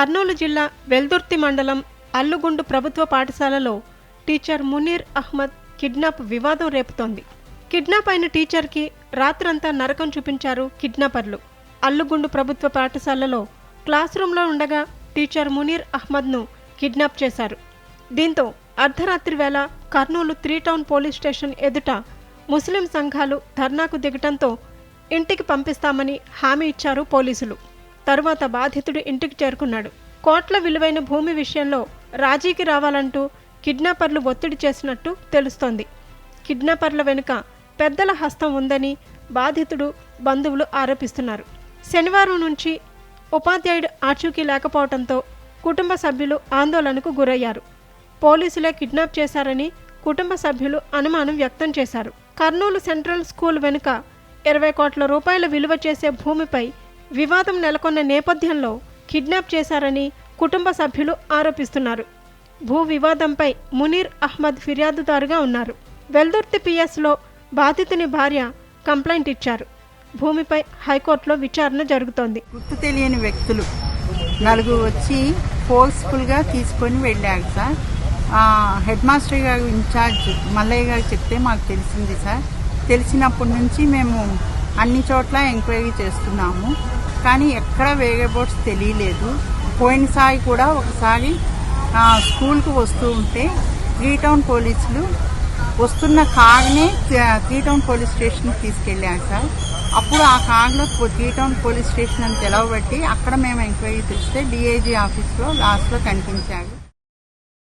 కర్నూలు జిల్లా వెల్దుర్తి మండలం అల్లుగుండు ప్రభుత్వ పాఠశాలలో టీచర్ మునీర్ అహ్మద్ కిడ్నాప్ వివాదం రేపుతోంది. కిడ్నాప్ అయిన టీచర్కి రాత్రంతా నరకం చూపించారు కిడ్నాపర్లు. అల్లుగుండు ప్రభుత్వ పాఠశాలలో క్లాస్ రూమ్లో ఉండగా టీచర్ మునీర్ అహ్మద్ను కిడ్నాప్ చేశారు. దీంతో అర్ధరాత్రి వేళ Kurnool three town police station ఎదుట ముస్లిం సంఘాలు ధర్నాకు దిగటంతో ఇంటికి పంపిస్తామని హామీ ఇచ్చారు పోలీసులు. తరువాత బాధితుడు ఇంటికి చేరుకున్నాడు. కోట్ల విలువైన భూమి విషయంలో రాజీకి రావాలంటూ కిడ్నాపర్లు ఒత్తిడి చేసినట్టు తెలుస్తోంది. కిడ్నాపర్ల వెనుక పెద్దల హస్తం ఉందని బాధితుడు బంధువులు ఆరోపిస్తున్నారు. శనివారం నుంచి ఉపాధ్యాయుడు ఆచూకీ లేకపోవడంతో కుటుంబ సభ్యులు ఆందోళనకు గురయ్యారు. పోలీసులే కిడ్నాప్ చేశారని కుటుంబ సభ్యులు అనుమానం వ్యక్తం చేశారు. కర్నూలు సెంట్రల్ స్కూల్ వెనుక ఇరవై కోట్ల రూపాయల విలువ చేసే భూమిపై వివాదం నెలకొన్న నేపథ్యంలో కిడ్నాప్ చేశారని కుటుంబ సభ్యులు ఆరోపిస్తున్నారు. భూ వివాదంపై మునీర్ అహ్మద్ ఫిర్యాదుదారుగా ఉన్నారు. వెల్దుర్తి పిఎస్లో బాధితుని భార్య కంప్లైంట్ ఇచ్చారు. భూమిపై హైకోర్టులో విచారణ జరుగుతోంది. గుర్తు తెలియని వ్యక్తులు నలుగురు వచ్చి ఫోర్స్ఫుల్గా తీసుకొని వెళ్ళారు సార్. హెడ్ మాస్టర్ గారు ఇన్ఛార్జ్ మల్లయ్య గారు చెప్తే మాకు తెలిసింది సార్. తెలిసినప్పటి నుంచి మేము అన్ని చోట్ల ఎంక్వైరీ చేస్తున్నాము. కానీ ఎక్కడ వేరే బోర్డ్స్ తెలియలేదు. పోయినసారి కూడా ఒకసారి స్కూల్కి వస్తూ ఉంటే త్రీ టౌన్ పోలీసులు వస్తున్న కార్ని త్రీ టౌన్ పోలీస్ స్టేషన్కి తీసుకెళ్ళారు సార్. అప్పుడు ఆ కార్లో త్రీ టౌన్ పోలీస్ స్టేషన్ అని తెలవబట్టి అక్కడ మేము ఎంక్వైరీ చేస్తే డిఐజీ ఆఫీస్లో లాస్ట్లో కనిపించారు.